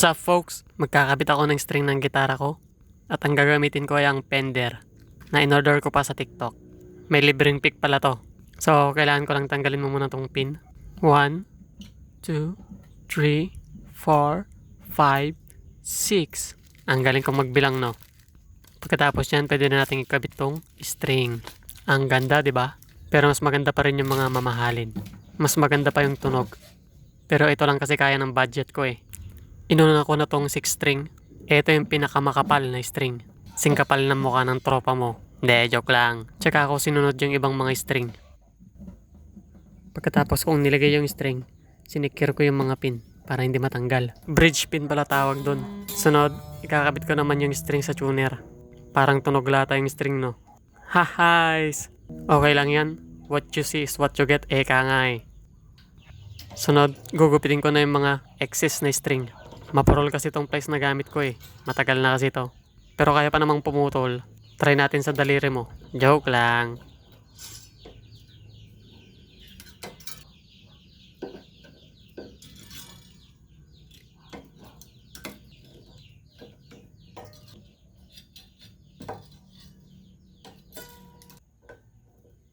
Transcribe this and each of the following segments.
What's up folks? Magkakabit ako ng string ng gitara ko at ang gagamitin ko ay ang Fender na in-order ko pa sa TikTok. May libreng pick pala to. So, kailangan ko lang tanggalin mo muna tong pin. 1, 2, 3, 4, 5, 6. Ang galing kong magbilang no. Pagkatapos yan, pwede na natin ikabit tong string. Ang ganda, di ba? Pero mas maganda pa rin yung mga mamahalin. Mas maganda pa yung tunog. Pero ito lang kasi kaya ng budget ko eh. Inuna ko na tong 6 string. Ito yung pinakamakapal na string. Singkapal na mukha ng tropa mo. Hindi, joke lang. Tsaka ako sinunod yung ibang mga string. Pagkatapos kong nilagay yung string, sinikir ko yung mga pin para hindi matanggal. Bridge pin pala tawag doon. Sunod, ikakabit ko naman yung string sa tuner. Parang tunog lata yung string no. Hahays! Okay lang yan. What you see is what you get. Eka nga eh. Sunod, gugupitin ko na yung mga excess na string. Mapurol kasi tong place na gamit ko eh. Matagal na kasi to. Pero kaya pa namang pumutol. Try natin sa daliri mo. Joke lang.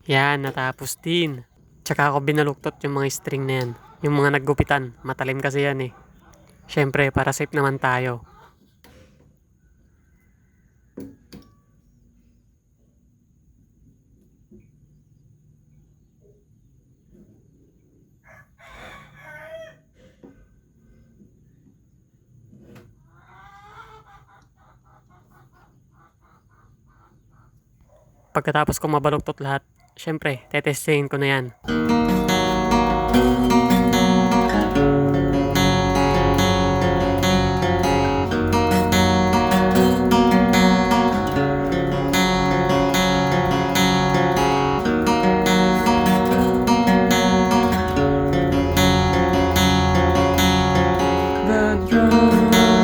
Yan, natapos din. Tsaka ako binaluktot yung mga string na yan. Yung mga naggupitan. Matalim kasi yan eh. Siyempre, para safe naman tayo. Pagkatapos ko mabaluktot lahat, syempre, tetestayin ko na yan. chão.